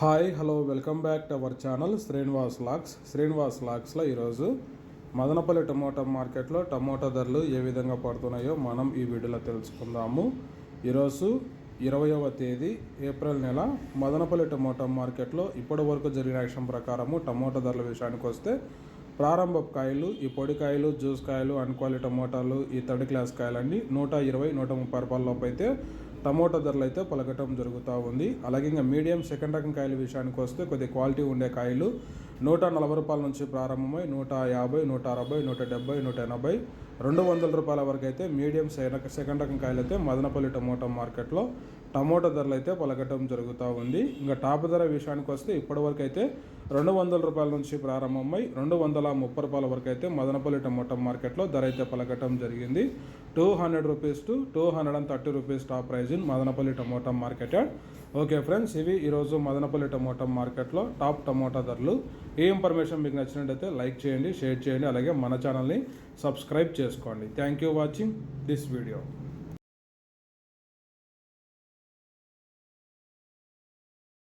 Hi hello welcome back to our channel Srinivas Lux Srinivas లాక్స్లో ఈరోజు Madanapalli tomato మార్కెట్లో tomato ధరలు ఏ విధంగా పడుతున్నాయో మనం ఈ వీడియోలో తెలుసుకుందాము. ఈరోజు ఇరవయవ తేదీ ఏప్రిల్ నెల మదనపల్లి టమోటా మార్కెట్లో ఇప్పటి వరకు జరిగిన యాక్షన్ ప్రకారము టమోటా ధరల విషయానికి వస్తే ప్రారంభ కాయలు ఈ పొడి కాయలు జ్యూస్ కాయలు అన్క్వాలిటీ టమోటాలు ఈ థర్డ్ క్లాస్ కాయలన్నీ నూట ఇరవై నూట ముప్పై రూపాయల లోపు అయితే టమోటా ధరలు అయితే పలకటం జరుగుతూ ఉంది. అలాగే ఇంకా మీడియం సెకండ్ రకం కాయల విషయానికి వస్తే కొద్దిగా క్వాలిటీ ఉండే కాయలు నూట నలభై రూపాయల నుంచి ప్రారంభమై నూట యాభై నూట అరవై నూట డెబ్బై నూట ఎనభై. రెండు వందల రూపాయల వరకు అయితే మీడియం సెకండ్ రకం కాయలు అయితే మదనపల్లి టమోటా మార్కెట్లో టమోటా ధరలు అయితే పలకటం జరుగుతూ ఉంది. ఇంకా టాప్ ధర విషయానికి వస్తే ఇప్పటివరకు అయితే రెండు వందల రూపాయల నుంచి ప్రారంభమై రెండు వందల ముప్పై రూపాయల వరకు అయితే మదనపల్లి టమోటా మార్కెట్లో ధర అయితే పలకటం జరిగింది. Two hundred rupees to two hundred and thirty rupees top price in Madanapalli tomato market okay friends ఇవి ఈరోజు మదనపల్లి టమోటా మార్కెట్లో టాప్ టమోటా ధరలు. ఈ ఇన్ఫర్మేషన్ మీకు నచ్చినట్టయితే లైక్ చేయండి షేర్ చేయండి అలాగే మన ఛానల్ని సబ్స్క్రైబ్ చేసుకోండి. Thank you watching this video.